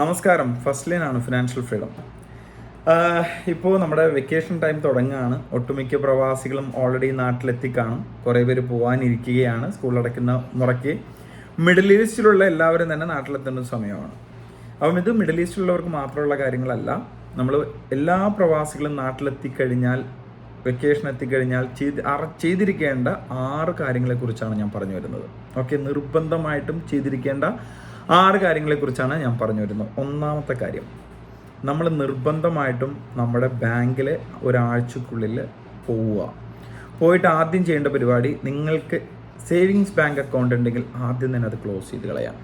നമസ്കാരം. First line ആണ് financial freedom ഇപ്പോൾ നമ്മുടെ വെക്കേഷൻ ടൈം തുടങ്ങുകയാണ്. ഒട്ടുമിക്ക പ്രവാസികളും ഓൾറെഡി നാട്ടിലെത്തി കാണും. കുറേ പേര് പോകാനിരിക്കുകയാണ് സ്കൂൾ അടയ്ക്കുന്ന മുറയ്ക്ക്. മിഡിൽ ഈസ്റ്റിലുള്ള എല്ലാവരും തന്നെ നാട്ടിലെത്തേണ്ട സമയമാണ്. അപ്പം ഇത് മിഡിൽ ഈസ്റ്റിലുള്ളവർക്ക് മാത്രമുള്ള കാര്യങ്ങളല്ല. നമ്മൾ എല്ലാ പ്രവാസികളും നാട്ടിലെത്തി കഴിഞ്ഞാൽ വെക്കേഷൻ എത്തിക്കഴിഞ്ഞാൽ ചെയ്ത് ചെയ്തിരിക്കേണ്ട ആറ് കാര്യങ്ങളെക്കുറിച്ചാണ് ഞാൻ പറഞ്ഞു വരുന്നത്. ഓക്കെ നിർബന്ധമായിട്ടും ചെയ്തിരിക്കേണ്ട ആറ് കാര്യങ്ങളെക്കുറിച്ചാണ് ഞാൻ പറഞ്ഞു വരുന്നത്. ഒന്നാമത്തെ കാര്യം നമ്മൾ നിർബന്ധമായിട്ടും നമ്മുടെ ബാങ്കിൽ ഒരാഴ്ചക്കുള്ളിൽ പോവുക. പോയിട്ട് ആദ്യം ചെയ്യേണ്ട പരിപാടി നിങ്ങൾക്ക് സേവിങ്സ് ബാങ്ക് അക്കൗണ്ട് ഉണ്ടെങ്കിൽ ആദ്യം തന്നെ അത് ക്ലോസ് ചെയ്ത് കളയാം.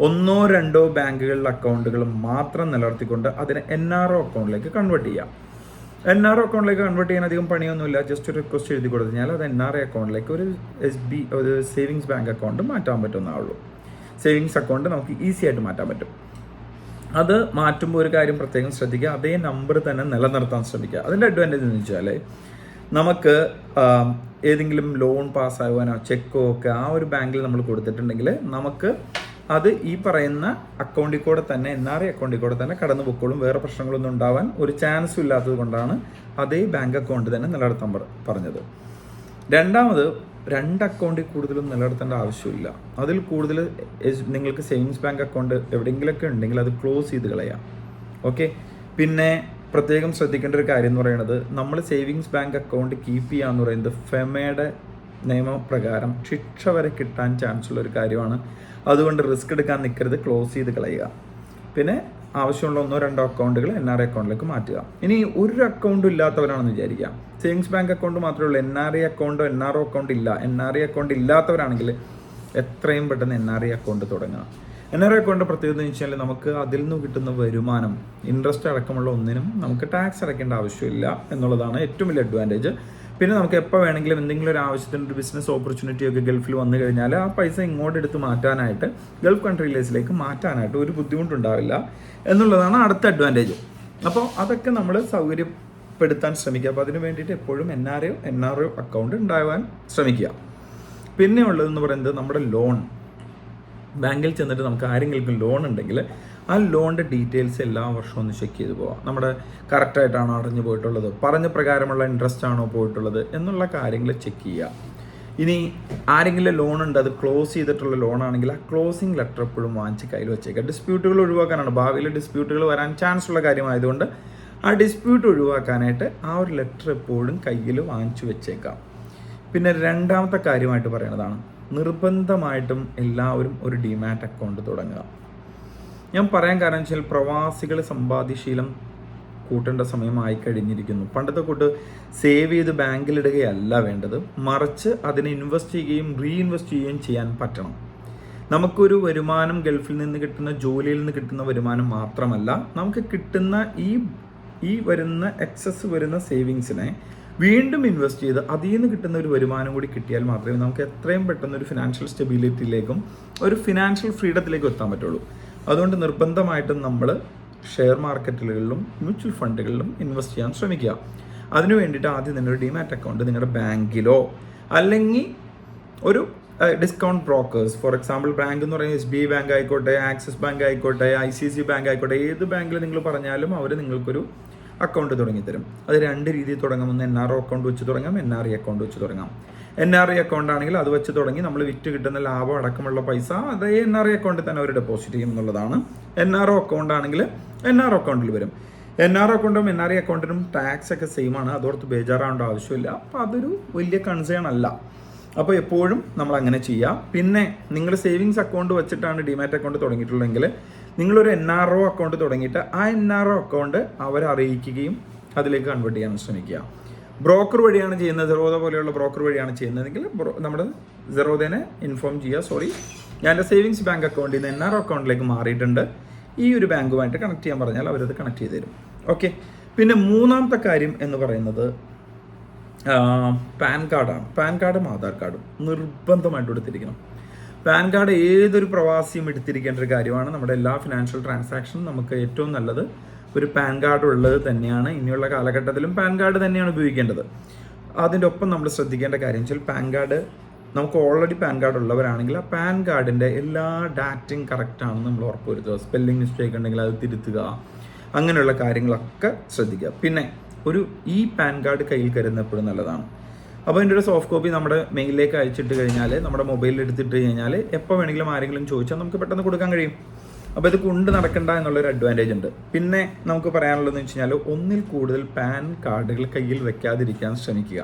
ഒന്നോ രണ്ടോ ബാങ്കുകളിലെ അക്കൗണ്ടുകൾ മാത്രം നിലനിർത്തിക്കൊണ്ട് അതിനെ എൻ ആർ ഒ അക്കൗണ്ടിലേക്ക് കൺവേർട്ട് ചെയ്യാം. എൻ ആർ ഒ അക്കൗണ്ടിലേക്ക് കൺവേർട്ട് ചെയ്യാൻ അധികം പണിയൊന്നുമില്ല. ജസ്റ്റ് ഒരു റിക്വസ്റ്റ് എഴുതി കൊടുത്തു കഴിഞ്ഞാൽ അത് എൻ ആർ എ അക്കൗണ്ടിലേക്ക് ഒരു എസ് ബി ഒരു സേവിങ്സ് ബാങ്ക് അക്കൗണ്ട് മാറ്റാൻ പറ്റുന്നേ ഉള്ളൂ. സേവിങ്സ് അക്കൗണ്ട് നമുക്ക് ഈസി ആയിട്ട് മാറ്റാൻ പറ്റും. അത് മാറ്റുമ്പോൾ ഒരു കാര്യം പ്രത്യേകം ശ്രദ്ധിക്കുക. അതേ നമ്പർ തന്നെ നിലനിർത്താൻ ശ്രമിക്കുക. അതിന്റെ അഡ്വാന്റേജ് എന്ന് വെച്ചാൽ നമുക്ക് ഏതെങ്കിലും ലോൺ പാസ്സാകുവാനോ ചെക്കോ ഒക്കെ ആ ഒരു ബാങ്കിൽ നമ്മൾ കൊടുത്തിട്ടുണ്ടെങ്കിൽ നമുക്ക് അത് ഈ പറയുന്ന അക്കൗണ്ടിൽ കൂടെ തന്നെ എൻ ആർ ഐ അക്കൗണ്ടിൽ കൂടെ തന്നെ കടന്നു പൊക്കോളും. വേറെ പ്രശ്നങ്ങളൊന്നും ഉണ്ടാവാൻ ഒരു ചാൻസും ഇല്ലാത്തത് കൊണ്ടാണ് അതേ ബാങ്ക് അക്കൗണ്ട് തന്നെ നിലനിർത്താൻ പറഞ്ഞത്. രണ്ടാമത് രണ്ട് അക്കൗണ്ടിൽ കൂടുതലും നിലനിർത്തേണ്ട ആവശ്യമില്ല. അതിൽ കൂടുതൽ നിങ്ങൾക്ക് സേവിങ്സ് ബാങ്ക് അക്കൗണ്ട് എവിടെയെങ്കിലുമൊക്കെ ഉണ്ടെങ്കിൽ അത് ക്ലോസ് ചെയ്ത് കളയാം. ഓക്കെ പിന്നെ പ്രത്യേകം ശ്രദ്ധിക്കേണ്ട ഒരു കാര്യം എന്ന് പറയുന്നത് നമ്മൾ സേവിങ്സ് ബാങ്ക് അക്കൗണ്ട് കീപ്പ് ചെയ്യുക എന്ന് പറയുന്നത് ഫെമയുടെ നിയമപ്രകാരം ശിക്ഷ വരെ കിട്ടാൻ ചാൻസ് ഉള്ള ഒരു കാര്യമാണ്. അതുകൊണ്ട് റിസ്ക് എടുക്കാൻ നിൽക്കരുത് ക്ലോസ് ചെയ്ത് കളയുക. പിന്നെ ആവശ്യമുള്ള ഒന്നോ രണ്ടോ അക്കൗണ്ടുകൾ എൻ ആർ ഐ അക്കൗണ്ടിലേക്ക് മാറ്റുക. ഇനി ഒരു അക്കൗണ്ടും ഇല്ലാത്തവരാണെന്ന് വിചാരിക്കുക. സേവിങ്സ് ബാങ്ക് അക്കൗണ്ട് മാത്രമേ ഉള്ളൂ എൻ ആർ ഐ അക്കൗണ്ടോ എൻ ആർ ഒ അക്കൗണ്ട് ഇല്ല. എൻ ആർ ഐ അക്കൗണ്ട് ഇല്ലാത്തവരാണെങ്കിൽ എത്രയും പെട്ടെന്ന് എൻ ആർ ഐ അക്കൗണ്ട് തുടങ്ങുക. എൻ ആർ ഐ അക്കൗണ്ട് പ്രത്യേകത എന്ന് വെച്ചാൽ നമുക്ക് അതിൽ നിന്ന് കിട്ടുന്ന വരുമാനം ഇൻട്രസ്റ്റ് അടക്കമുള്ള ഒന്നിനും നമുക്ക് ടാക്സ് അടയ്ക്കേണ്ട ആവശ്യമില്ല എന്നുള്ളതാണ് ഏറ്റവും വലിയ അഡ്വാന്റേജ് പിന്നെ നമുക്ക് എപ്പോൾ വേണമെങ്കിലും എന്തെങ്കിലും ഒരു ആവശ്യത്തിന് ഒരു ബിസിനസ് ഓപ്പർച്യൂണിറ്റി ഒക്കെ ഗൾഫിൽ വന്നു കഴിഞ്ഞാൽ ആ പൈസ ഇങ്ങോട്ട് എടുത്ത് മാറ്റാനായിട്ട് ഗൾഫ് കൺട്രീസിലേക്ക് മാറ്റാനായിട്ട് ഒരു ബുദ്ധിമുട്ടുണ്ടാവില്ല എന്നുള്ളതാണ് അടുത്ത അഡ്വാന്റേജ് അപ്പോൾ അതൊക്കെ നമ്മൾ സൗകര്യപ്പെടുത്താൻ ശ്രമിക്കുക. അപ്പോൾ അതിന് വേണ്ടിയിട്ട് എപ്പോഴും N R O N R O account ഉണ്ടാവാൻ ശ്രമിക്കുക. പിന്നെ ഉള്ളതെന്ന് പറയുന്നത് നമ്മുടെ ലോൺ ബാങ്കിൽ ചെന്നിട്ട് നമുക്ക് ആരെങ്കിലും ലോൺ ഉണ്ടെങ്കിൽ ആ ലോണിന്റെ ഡീറ്റെയിൽസ് എല്ലാ വർഷവും ഒന്ന് ചെക്ക് ചെയ്ത് പോവാം. നമ്മുടെ കറക്റ്റായിട്ടാണോ അടഞ്ഞു പോയിട്ടുള്ളത്? പറഞ്ഞ പ്രകാരമുള്ള ഇൻട്രസ്റ്റ് ആണോ പോയിട്ടുള്ളത്? എന്നുള്ള കാര്യങ്ങൾ ചെക്ക് ചെയ്യുക ഇനി ആരെങ്കിലും ലോൺ ഉണ്ട് അത് ക്ലോസ് ചെയ്തിട്ടുള്ള ലോൺ ആണെങ്കിൽ ആ ക്ലോസിംഗ് ലെറ്റർ എപ്പോഴും വാങ്ങിച്ച് കയ്യിൽ വെച്ചേക്കുക. ഡിസ്പ്യൂട്ടുകൾ ഒഴിവാക്കാനാണ്. ഭാവിയിൽ ഡിസ്പ്യൂട്ടുകൾ വരാൻ ചാൻസ് ഉള്ള കാര്യമായതുകൊണ്ട് ആ ഡിസ്പ്യൂട്ട് ഒഴിവാക്കാനായിട്ട് ആ ഒരു ലെറ്റർ എപ്പോഴും കയ്യിൽ വാങ്ങിച്ചു വെച്ചേക്കാം. പിന്നെ രണ്ടാമത്തെ കാര്യമായിട്ട് പറയുന്നതാണ് നിർബന്ധമായിട്ടും എല്ലാവരും ഒരു ഡിമാറ്റ് അക്കൗണ്ട് തുടങ്ങുക. ഞാൻ പറയാൻ കാരണം വെച്ചാൽ പ്രവാസികൾ സമ്പാദ്യശീലം കൂട്ടേണ്ട സമയമായി കഴിഞ്ഞിരിക്കുന്നു. പണ്ടത്തെ കൂട്ട് സേവ് ചെയ്ത് ബാങ്കിലിടുകയല്ല വേണ്ടത്. മറിച്ച് അതിനെ ഇൻവെസ്റ്റ് ചെയ്യുകയും റീഇൻവെസ്റ്റ് ചെയ്യുകയും ചെയ്യാൻ പറ്റണം. നമുക്കൊരു വരുമാനം ഗൾഫിൽ നിന്ന് കിട്ടുന്ന ജോലിയിൽ നിന്ന് കിട്ടുന്ന വരുമാനം മാത്രമല്ല നമുക്ക് കിട്ടുന്ന ഈ ഈ വരുന്ന എക്സസ് വരുന്ന സേവിങ്സിനെ വീണ്ടും ഇൻവെസ്റ്റ് ചെയ്ത് അതിൽ നിന്ന് കിട്ടുന്ന ഒരു വരുമാനം കൂടി കിട്ടിയാൽ മാത്രമേ നമുക്ക് എത്രയും പെട്ടെന്ന് ഒരു ഫിനാൻഷ്യൽ സ്റ്റെബിലിറ്റിയിലേക്കും ഒരു ഫിനാൻഷ്യൽ ഫ്രീഡത്തിലേക്കും എത്താൻ പറ്റുള്ളൂ. അതുകൊണ്ട് നിർബന്ധമായിട്ടും നമ്മൾ ഷെയർ മാർക്കറ്റുകളിലും മ്യൂച്വൽ ഫണ്ടുകളിലും ഇൻവെസ്റ്റ് ചെയ്യാൻ ശ്രമിക്കുക. അതിനു വേണ്ടിയിട്ട് ആദ്യം ഒരു ഡിമാറ്റ് അക്കൗണ്ട് നിങ്ങളുടെ ബാങ്കിലോ അല്ലെങ്കിൽ ഒരു discount brokers for example bank എന്ന് പറയുന്നത് എസ് ബി ഐ ബാങ്ക് ആയിക്കോട്ടെ ആക്സിസ് ബാങ്ക് ആയിക്കോട്ടെ ഐ സി സി ബാങ്ക് ആയിക്കോട്ടെ ഏത് ബാങ്കിൽ നിങ്ങൾ പറഞ്ഞാലും അവർ നിങ്ങൾക്കൊരു അക്കൗണ്ട് തുടങ്ങിത്തരും അത് രണ്ട് രീതിയിൽ തുടങ്ങാം ഒന്ന് എൻ ആർ ഒ അക്കൗണ്ട് വെച്ച് തുടങ്ങാം എൻ ആർ ഐ അക്കൗണ്ട് വെച്ച് തുടങ്ങാം. എൻ ആർ ഐ അക്കൗണ്ട് ആണെങ്കിൽ അത് വെച്ച് തുടങ്ങി നമ്മൾ വിറ്റ് കിട്ടുന്ന ലാഭം അടക്കമുള്ള പൈസ അതേ എൻ ആർ ഐ അക്കൗണ്ടിൽ തന്നെ അവർ ഡെപ്പോസിറ്റ് ചെയ്യും എന്നുള്ളതാണ്. എൻ ആർ ഒ അക്കൗണ്ട് ആണെങ്കിൽ എൻ ആർ ഒ അക്കൗണ്ടിൽ വരും. എൻ ആർ അക്കൗണ്ടും എൻ ആർ ഐ അക്കൗണ്ടിനും ടാക്സ് ഒക്കെ സെയിം ആണ്. അതോർത്ത് ബേജാറാവേണ്ട ആവശ്യമില്ല. അപ്പോൾ അതൊരു വലിയ കൺസേൺ അല്ല. അപ്പോൾ എപ്പോഴും നമ്മൾ അങ്ങനെ ചെയ്യാം. പിന്നെ നിങ്ങൾ സേവിങ്സ് അക്കൗണ്ട് വെച്ചിട്ടാണ് ഡിമാറ്റ് അക്കൗണ്ട് തുടങ്ങിയിട്ടുള്ളതെങ്കിൽ നിങ്ങളൊരു എൻ ആർ ഒ അക്കൗണ്ട് തുടങ്ങിയിട്ട് ആ എൻ ആർ ഒ അക്കൗണ്ട് അവരെ അറിയിക്കുകയും അതിലേക്ക് കൺവേർട്ട് ചെയ്യാൻ ശ്രമിക്കുക. ബ്രോക്കർ വഴിയാണ് ചെയ്യുന്നത് സെറോദ പോലെയുള്ള ബ്രോക്കർ വഴിയാണ് ചെയ്യുന്നതെങ്കിൽ നമ്മുടെ സെറോദനെ ഇൻഫോം ചെയ്യുക. സോറി ഞാൻ എന്റെ സേവിങ്സ് ബാങ്ക് അക്കൗണ്ടിൽ നിന്ന് എൻ ആർ അക്കൗണ്ടിലേക്ക് മാറിയിട്ടുണ്ട്. ഈ ഒരു ബാങ്കുമായിട്ട് കണക്ട് ചെയ്യാൻ പറഞ്ഞാൽ അവരത് കണക്ട് ചെയ്ത് തരും. ഓക്കെ പിന്നെ മൂന്നാമത്തെ കാര്യം എന്ന് പറയുന്നത് പാൻ കാർഡാണ്. പാൻ കാർഡും ആധാർ കാർഡും നിർബന്ധമായിട്ട് എടുത്തിരിക്കണം പാൻ കാർഡ് ഏതൊരു പ്രവാസിയും എടുത്തിരിക്കേണ്ട ഒരു കാര്യമാണ്. നമ്മുടെ എല്ലാ ഫിനാൻഷ്യൽ ട്രാൻസാക്ഷനും നമുക്ക് ഏറ്റവും നല്ലത് ഒരു പാൻ കാർഡ് ഉള്ളത് തന്നെയാണ്. ഇനിയുള്ള കാലഘട്ടത്തിലും പാൻ കാർഡ് തന്നെയാണ് ഉപയോഗിക്കേണ്ടത്. അതിന്റെ ഒപ്പം നമ്മൾ ശ്രദ്ധിക്കേണ്ട കാര്യം വെച്ചാൽ പാൻ കാർഡ് നമുക്ക് ഓൾറെഡി പാൻ കാർഡ് ഉള്ളവരാണെങ്കിൽ ആ പാൻ കാർഡിന്റെ എല്ലാ ഡാറ്റയും കറക്റ്റാണെന്ന് നമ്മൾ ഉറപ്പുവരുത്തുക സ്പെല്ലിംഗ് മിസ്റ്റേക്ക് ഉണ്ടെങ്കിൽ അത് തിരുത്തുക. അങ്ങനെയുള്ള കാര്യങ്ങളൊക്കെ ശ്രദ്ധിക്കുക. പിന്നെ ഒരു ഈ പാൻ കാർഡ് കയ്യിൽ കരുതുന്ന എപ്പോഴും നല്ലതാണ്. അപ്പോൾ അതിന്റെ ഒരു സോഫ്റ്റ് കോപ്പി നമ്മുടെ മെയിലിലേക്ക് അയച്ചിട്ട് കഴിഞ്ഞാൽ നമ്മുടെ മൊബൈലിൽ എടുത്തിട്ട് കഴിഞ്ഞാൽ എപ്പോൾ വേണമെങ്കിലും ആരെങ്കിലും ചോദിച്ചാൽ നമുക്ക് പെട്ടെന്ന് കൊടുക്കാൻ കഴിയും. അപ്പോൾ ഇത് കൊണ്ട് നടക്കണ്ട എന്നുള്ളൊരു അഡ്വാന്റേജ് ഉണ്ട്. പിന്നെ നമുക്ക് പറയാനുള്ളതെന്ന് വെച്ച് കഴിഞ്ഞാൽ ഒന്നിൽ കൂടുതൽ പാൻ കാർഡുകൾ കയ്യിൽ വെക്കാതിരിക്കാൻ ശ്രമിക്കുക.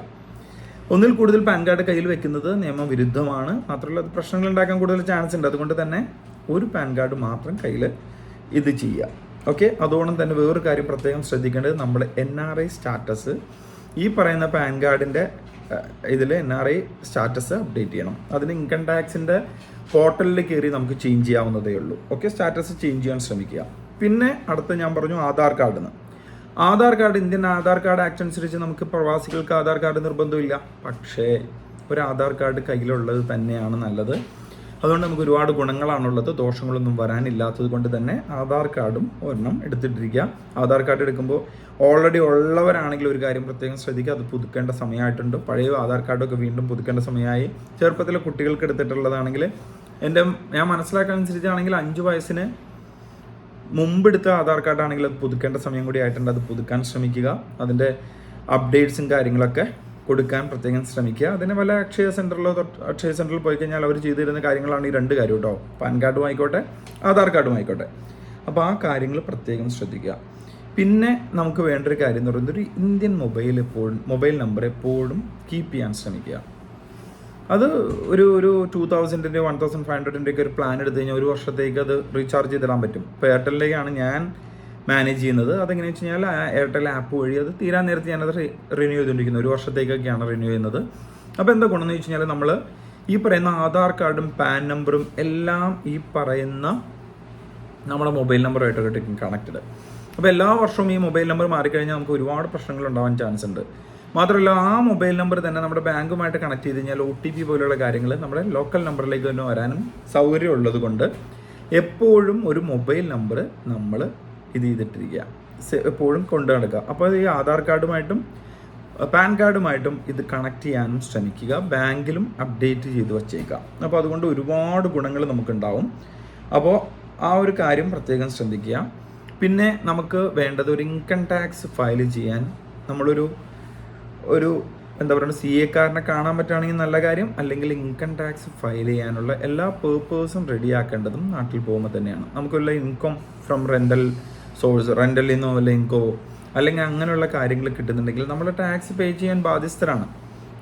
ഒന്നിൽ കൂടുതൽ പാൻ കാർഡ് കയ്യിൽ വെക്കുന്നത് നിയമവിരുദ്ധമാണ്. മാത്രമല്ല അത് പ്രശ്നങ്ങൾ ഉണ്ടാക്കാൻ കൂടുതൽ ചാൻസ് ഉണ്ട്. അതുകൊണ്ട് തന്നെ ഒരു പാൻ കാർഡ് മാത്രം കയ്യിൽ ഇത് ചെയ്യുക. ഓക്കെ അതോടൊപ്പം തന്നെ വേറൊരു കാര്യം പ്രത്യേകം ശ്രദ്ധിക്കേണ്ടത് നമ്മൾ എൻ ആർ ഐ സ്റ്റാറ്റസ് ഈ പറയുന്ന പാൻ കാർഡിന്റെ ഇതിൽ N R I status update ചെയ്യണം. അതിന് ഇൻകം ടാക്സിന്റെ പോർട്ടലിൽ കയറി നമുക്ക് ചേഞ്ച് ചെയ്യാവുന്നതേ ഉള്ളൂ. ഓക്കെ സ്റ്റാറ്റസ് ചേഞ്ച് ചെയ്യാൻ ശ്രമിക്കുക. പിന്നെ അടുത്ത ഞാൻ പറഞ്ഞു ആധാർ കാർഡിന് Aadhaar card Indian Aadhaar card act അനുസരിച്ച് നമുക്ക് പ്രവാസികൾക്ക് ആധാർ കാർഡ് നിർബന്ധമില്ല. പക്ഷേ ഒരു ആധാർ കാർഡ് കയ്യിലുള്ളത് തന്നെയാണ് നല്ലത്. അതുകൊണ്ട് നമുക്ക് ഒരുപാട് ഗുണങ്ങളാണുള്ളത്. ദോഷങ്ങളൊന്നും വരാനില്ലാത്തത് കൊണ്ട് തന്നെ ആധാർ കാർഡും ഒരെണ്ണം എടുത്തിട്ടിരിക്കുക ആധാർ കാർഡ് എടുക്കുമ്പോൾ ഓൾറെഡി ഉള്ളവരാണെങ്കിൽ ഒരു കാര്യം പ്രത്യേകം ശ്രദ്ധിക്കുക അത് പുതുക്കേണ്ട സമയമായിട്ടുണ്ട്. പഴയ ആധാർ കാർഡൊക്കെ വീണ്ടും പുതുക്കേണ്ട സമയമായി. ചെറുപ്പത്തിലെ കുട്ടികൾക്ക് എടുത്തിട്ടുള്ളതാണെങ്കിൽ എന്റെ ഞാൻ മനസ്സിലാക്കാൻ അനുസരിച്ചാണെങ്കിൽ അഞ്ച് വയസ്സിന് മുമ്പെടുത്ത ആധാർ കാർഡാണെങ്കിൽ അത് പുതുക്കേണ്ട സമയം കൂടി ആയിട്ടുണ്ട്. അത് പുതുക്കാൻ ശ്രമിക്കുക. അതിന്റെ അപ്ഡേറ്റ്സും കാര്യങ്ങളൊക്കെ കൊടുക്കാൻ പ്രത്യേകം ശ്രമിക്കുക. അതിന് വല്ല അക്ഷയ സെന്ററിലോ അക്ഷയ സെന്ററിൽ പോയി കഴിഞ്ഞാൽ അവർ ചെയ്തിരുന്ന കാര്യങ്ങളാണ് ഈ രണ്ട് കാര്യം കേട്ടോ പാൻ കാർഡും ആയിക്കോട്ടെ ആധാർ കാർഡും ആയിക്കോട്ടെ. അപ്പോൾ ആ കാര്യങ്ങൾ പ്രത്യേകം ശ്രദ്ധിക്കുക. പിന്നെ നമുക്ക് വേണ്ട ഒരു കാര്യം എന്ന് പറയുന്നത് ഒരു ഇന്ത്യൻ മൊബൈൽ എപ്പോഴും മൊബൈൽ നമ്പർ എപ്പോഴും കീപ്പ് ചെയ്യാൻ ശ്രമിക്കുക. അത് ഒരു ഒരു ടു തൗസൻഡിന്റെ വൺ തൗസൻഡ് ഫൈവ് ഹൺഡ്രഡിന്റെ ഒക്കെ ഒരു പ്ലാൻ എടുത്തു കഴിഞ്ഞാൽ ഒരു വർഷത്തേക്ക് അത് റീചാർജ് ചെയ്തിടാൻ പറ്റും. ഇപ്പോൾ എയർടെലിലേക്കാണ് ഞാൻ മാനേജ് ചെയ്യുന്നത്. അതെങ്ങനെയാണെന്ന് വെച്ച് കഴിഞ്ഞാൽ എയർടെൽ ആപ്പ് വഴി അത് തീരാൻ നേരത്തെ ഞാനത് റിന്യൂ ചെയ്തുകൊണ്ടിരിക്കുന്നത് ഒരു വർഷത്തേക്കൊക്കെയാണ് റിന്യൂ ചെയ്യുന്നത്. അപ്പോൾ എന്താ ഗുണമെന്ന് വെച്ച് കഴിഞ്ഞാൽ നമ്മൾ ഈ പറയുന്ന ആധാർ കാർഡും പാൻ നമ്പറും എല്ലാം ഈ പറയുന്ന നമ്മുടെ മൊബൈൽ നമ്പറുമായിട്ടൊക്കെ കണക്റ്റഡ് അപ്പോൾ എല്ലാ വർഷവും ഈ മൊബൈൽ നമ്പർ മാറിക്കഴിഞ്ഞാൽ നമുക്ക് ഒരുപാട് പ്രശ്നങ്ങൾ ഉണ്ടാവാൻ ചാൻസ് ഉണ്ട്. മാത്രമല്ല ആ മൊബൈൽ നമ്പർ തന്നെ നമ്മുടെ ബാങ്കുമായിട്ട് കണക്ട് ചെയ്ത് കഴിഞ്ഞാൽ ഒ ടി പി പോലെയുള്ള കാര്യങ്ങൾ നമ്മുടെ ലോക്കൽ നമ്പറിലേക്ക് തന്നെ വരാനും സൗകര്യം ഉള്ളത് കൊണ്ട് എപ്പോഴും ഒരു മൊബൈൽ നമ്പർ നമ്മൾ ഇത് ചെയ്തിട്ടിരിക്കുക. എപ്പോഴും കൊണ്ടു നടക്കുക. അപ്പോൾ ഈ ആധാർ കാർഡുമായിട്ടും പാൻ കാർഡുമായിട്ടും ഇത് കണക്ട് ചെയ്യാനും ശ്രമിക്കുക. ബാങ്കിലും അപ്ഡേറ്റ് ചെയ്ത് വച്ചേക്കുക. അപ്പോൾ അതുകൊണ്ട് ഒരുപാട് ഗുണങ്ങൾ നമുക്കുണ്ടാവും. അപ്പോൾ ആ ഒരു കാര്യം പ്രത്യേകം ശ്രദ്ധിക്കുക. പിന്നെ നമുക്ക് വേണ്ടത് ഒരു ഇൻകം ടാക്സ് ഫയൽ ചെയ്യാൻ. നമ്മളൊരു ഒരു എന്താ പറയുക സി എക്കാരനെ കാണാൻ പറ്റുകയാണെങ്കിൽ നല്ല കാര്യം. അല്ലെങ്കിൽ ഇൻകം ടാക്സ് ഫയൽ ചെയ്യാനുള്ള എല്ലാ പേർപ്പേഴ്സും റെഡിയാക്കേണ്ടതും നാട്ടിൽ പോകുമ്പോൾ തന്നെയാണ്. നമുക്കുള്ള ഇൻകം ഫ്രം റെന്റൽ സോഴ്സ് റെന്റലിൽ നിന്നോ ഇൻകോ അല്ലെങ്കിൽ അങ്ങനെയുള്ള കാര്യങ്ങൾ കിട്ടുന്നുണ്ടെങ്കിൽ നമ്മൾ ടാക്സ് പേ ചെയ്യാൻ ബാധ്യസ്ഥരാണ്.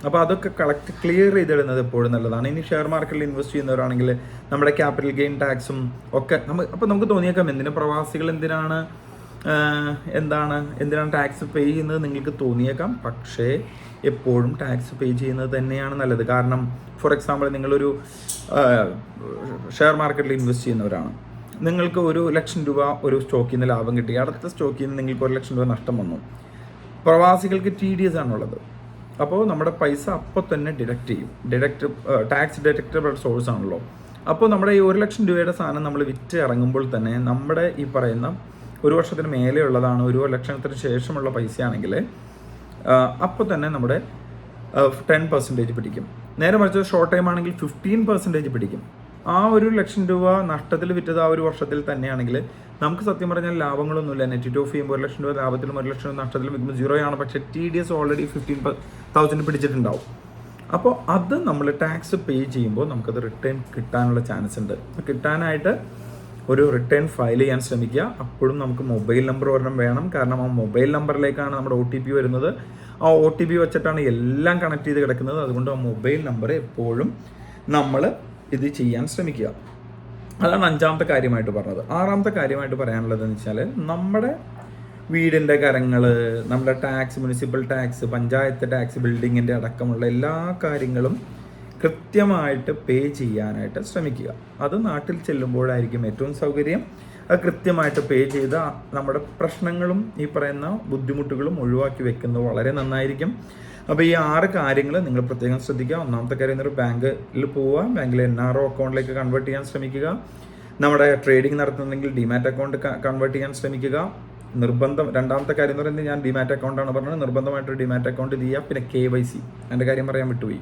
അപ്പോൾ അതൊക്കെ കളക്ട് ക്ലിയർ ചെയ്തിടുന്നത് എപ്പോഴും നല്ലതാണ്. ഇനി ഷെയർ മാർക്കറ്റിൽ ഇൻവെസ്റ്റ് ചെയ്യുന്നവരാണെങ്കിൽ നമ്മുടെ ക്യാപിറ്റൽ ഗെയിൻ ടാക്സും ഒക്കെ നമ്മൾ അപ്പോൾ നമുക്ക് തോന്നിയേക്കാം എന്തിനാ പ്രവാസികൾ എന്തിനാണ് എന്താണ് എന്തിനാണ് ടാക്സ് പേ ചെയ്യുന്നത് നിങ്ങൾക്ക് തോന്നിയേക്കാം. പക്ഷേ എപ്പോഴും ടാക്സ് പേ ചെയ്യുന്നത് തന്നെയാണ് നല്ലത്. കാരണം ഫോർ എക്സാമ്പിൾ നിങ്ങളൊരു ഷെയർ മാർക്കറ്റിൽ ഇൻവെസ്റ്റ് ചെയ്യുന്നവരാണ്. നിങ്ങൾക്ക് ഒരു ലക്ഷം രൂപ ഒരു സ്റ്റോക്കിൽ നിന്ന് ലാഭം കിട്ടി. അടുത്ത സ്റ്റോക്കിൽ നിന്ന് നിങ്ങൾക്ക് ഒരു ലക്ഷം രൂപ നഷ്ടം വന്നു. പ്രവാസികൾക്ക് ടി ഡി എസ് ആണുള്ളത്. അപ്പോൾ നമ്മുടെ പൈസ അപ്പോൾ തന്നെ ഡിഡക്റ്റ് ചെയ്യും. ഡിഡക്റ്റ് ടാക്സ് ഡിഡക്റ്റബിൾ സോഴ്സ് ആണല്ലോ. അപ്പോൾ നമ്മുടെ ഈ ഒരു ലക്ഷം രൂപയുടെ സാധനം നമ്മൾ വിറ്റ് ഇറങ്ങുമ്പോൾ തന്നെ നമ്മുടെ ഈ പറയുന്ന ഒരു വർഷത്തിന് മേലെ ഉള്ളതാണ് ഒരു ലക്ഷത്തിന് ശേഷമുള്ള പൈസയാണെങ്കിൽ അപ്പോൾ തന്നെ നമ്മുടെ ടെൻ പെർസെന്റേജ് പിടിക്കും. നേരെ മറിച്ച് ഷോർട്ട് ടൈം ആണെങ്കിൽ ഫിഫ്റ്റീൻ പെർസെന്റേജ് പിടിക്കും. ആ ഒരു ലക്ഷം രൂപ നഷ്ടത്തിൽ വിറ്റത് ആ ഒരു വർഷത്തിൽ തന്നെയാണെങ്കിൽ നമുക്ക് സത്യം പറഞ്ഞാൽ ലാഭങ്ങളൊന്നുമില്ല. നെറ്റ് ഓഫ് ചെയ്യുമ്പോൾ ഒരു ലക്ഷം രൂപ ലാഭത്തിലും ഒരു ലക്ഷം രൂപ നഷ്ടത്തിലും വിൽക്കുമ്പോൾ സീറോ ആണ്. പക്ഷേ T D S already fifteen thousand പിടിച്ചിട്ടുണ്ടാവും. അപ്പോൾ അത് നമ്മൾ ടാക്സ് പേ ചെയ്യുമ്പോൾ നമുക്കത് റിട്ടേൺ കിട്ടാനുള്ള ചാൻസ് ഉണ്ട്. കിട്ടാനായിട്ട് ഒരു റിട്ടേൺ ഫയൽ ചെയ്യാൻ ശ്രമിക്കുക. അപ്പോഴും നമുക്ക് മൊബൈൽ നമ്പർ ഒരെണ്ണം വേണം. കാരണം ആ മൊബൈൽ നമ്പറിലേക്കാണ് നമ്മുടെ ഒ ടി പി വരുന്നത്. ആ ഒ ടി പി വെച്ചിട്ടാണ് എല്ലാം കണക്ട് ചെയ്ത് കിടക്കുന്നത്. അതുകൊണ്ട് ആ മൊബൈൽ നമ്പർ എപ്പോഴും നമ്മൾ ഇത് ചെയ്യാൻ ശ്രമിക്കുക. അതാണ് അഞ്ചാമത്തെ കാര്യമായിട്ട് പറഞ്ഞത്. ആറാമത്തെ കാര്യമായിട്ട് പറയാനുള്ളത് എന്ന് വെച്ചാൽ നമ്മുടെ വീടിന്റെ കരങ്ങൾ നമ്മുടെ tax municipal tax panchayat tax ബിൽഡിങ്ങിന്റെ അടക്കമുള്ള എല്ലാ കാര്യങ്ങളും കൃത്യമായിട്ട് പേ ചെയ്യാനായിട്ട് ശ്രമിക്കുക. അത് നാട്ടിൽ ചെല്ലുമ്പോഴായിരിക്കും ഏറ്റവും സൗകര്യം. അത് കൃത്യമായിട്ട് പേ ചെയ്ത നമ്മുടെ പ്രശ്നങ്ങളും ഈ പറയുന്ന ബുദ്ധിമുട്ടുകളും ഒഴിവാക്കി വെക്കുന്നത് വളരെ നന്നായിരിക്കും. അപ്പോൾ ഈ ആറ് കാര്യങ്ങൾ നിങ്ങൾ പ്രത്യേകം ശ്രദ്ധിക്കുക. ഒന്നാമത്തെ കാര്യം എന്നൊരു ബാങ്കിൽ പോവുക. ബാങ്കിൽ എൻ ആർ ഒ അക്കൗണ്ടിലേക്ക് കൺവേർട്ട് ചെയ്യാൻ ശ്രമിക്കുക. നമ്മുടെ ട്രേഡിംഗ് നടത്തുന്നെങ്കിൽ ഡിമാറ്റ് അക്കൗണ്ട് കൺവേർട്ട് ചെയ്യാൻ ശ്രമിക്കുക. നിർബന്ധം രണ്ടാമത്തെ കാര്യം എന്ന് പറയുന്നത് ഞാൻ ഡിമാറ്റ് അക്കൗണ്ടാണ് പറഞ്ഞത്. നിർബന്ധമായിട്ട് ഡിമാറ്റ് അക്കൗണ്ട് ചെയ്യുക പിന്നെ കെ വൈ സി എന്റെ കാര്യം പറയാൻ വിട്ടുപോയി.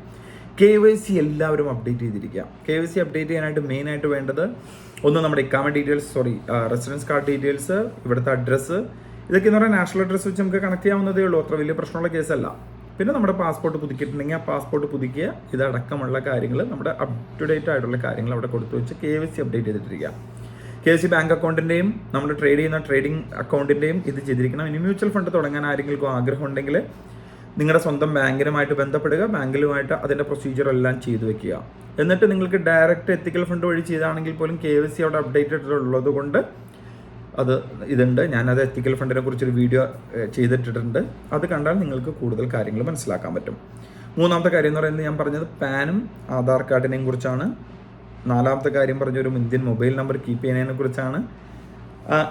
കെ വൈ സി എല്ലാവരും അപ്ഡേറ്റ് ചെയ്തിരിക്കുക. കെ വൈ സി അപ്ഡേറ്റ് ചെയ്യാനായിട്ട് മെയിനായിട്ട് വേണ്ടത് ഒന്ന് നമ്മുടെ ഇക്കാമ details sorry residence card details ഇവിടുത്തെ അഡ്രസ്സ് ഇതൊക്കെ എന്ന് പറഞ്ഞാൽ നാഷണൽ അഡ്രസ്സ് വെച്ച് നമുക്ക് കണക്ട് ചെയ്യാവുന്നതേ ഉള്ളൂ. അത്ര വലിയ പ്രശ്നമുള്ള കേസല്ല പിന്നെ നമ്മുടെ പാസ്പോർട്ട് പുതുക്കിയിട്ടുണ്ടെങ്കിൽ ആ പാസ്പോർട്ട് പുതുക്കിയ ഇതടക്കമുള്ള കാര്യങ്ങൾ നമ്മുടെ അപ് ടു ഡേറ്റ് ആയിട്ടുള്ള കാര്യങ്ങൾ അവിടെ കൊടുത്തു വെച്ച് കെ വി സി അപ്ഡേറ്റ് ചെയ്തിട്ടിരിക്കുക കെ സി ബാങ്ക് അക്കൗണ്ടിന്റെയും നമ്മൾ ട്രേഡ് ചെയ്യുന്ന ട്രേഡിംഗ് അക്കൗണ്ടിന്റെയും ഇത് ചെയ്തിരിക്കണം. ഇനി മ്യൂച്വൽ ഫണ്ട് തുടങ്ങാൻ ആരെങ്കിലും ആഗ്രഹം ഉണ്ടെങ്കിൽ നിങ്ങളുടെ സ്വന്തം ബാങ്കിനുമായിട്ട് ബന്ധപ്പെടുക ബാങ്കിലുമായിട്ട് അതിന്റെ പ്രൊസീജിയർ എല്ലാം ചെയ്തു വെക്കുക. എന്നിട്ട് നിങ്ങൾക്ക് ഡയറക്റ്റ് എത്തിക്കൽ ഫണ്ട് വഴി ചെയ്താണെങ്കിൽ പോലും കെ അവിടെ അപ്ഡേറ്റഡ് ഉള്ളത് കൊണ്ട് അത് ഇതുണ്ട്. ഞാനത് എത്തിക്കൽ ഫണ്ടിനെ കുറിച്ചൊരു വീഡിയോ ചെയ്തിട്ടിട്ടുണ്ട്. അത് കണ്ടാൽ നിങ്ങൾക്ക് കൂടുതൽ കാര്യങ്ങൾ മനസ്സിലാക്കാൻ പറ്റും. മൂന്നാമത്തെ കാര്യം എന്ന് പറയുന്നത് ഞാൻ പറഞ്ഞത് പാനും ആധാർ കാർഡിനെയും കുറിച്ചാണ്. നാലാമത്തെ കാര്യം പറഞ്ഞ ഒരു ഇന്ത്യൻ മൊബൈൽ നമ്പർ കീപ്പ് ചെയ്യുന്നതിനെ കുറിച്ചാണ്.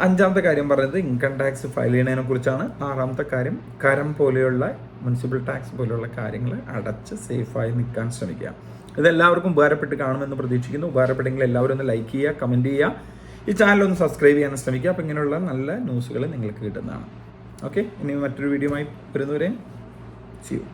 അഞ്ചാമത്തെ കാര്യം പറയുന്നത് ഇൻകം ടാക്സ് ഫയൽ ചെയ്യുന്നതിനെ കുറിച്ചാണ്. ആറാമത്തെ കാര്യം കരം പോലെയുള്ള മുനിസിപ്പൽ ടാക്സ് പോലെയുള്ള കാര്യങ്ങൾ അടച്ച് സേഫായി നിൽക്കാൻ ശ്രമിക്കുക. ഇതെല്ലാവർക്കും ഉപകാരപ്പെട്ട് കാണുമെന്ന് പ്രതീക്ഷിക്കുന്നു. ഉപകാരപ്പെട്ടെങ്കിൽ എല്ലാവരും ഒന്ന് ലൈക്ക് ചെയ്യുക കമന്റ് ചെയ്യുക. ഈ ചാനൽ ഒന്ന് സബ്സ്ക്രൈബ് ചെയ്യാൻ ശ്രമിക്കുക. അപ്പോൾ ഇങ്ങനെയുള്ള നല്ല ന്യൂസുകൾ നിങ്ങൾക്ക് കിട്ടുന്നതാണ്. ഓക്കെ ഇനി മറ്റൊരു വീഡിയോ ആയി വരുന്നവരെയും ചെയ്യും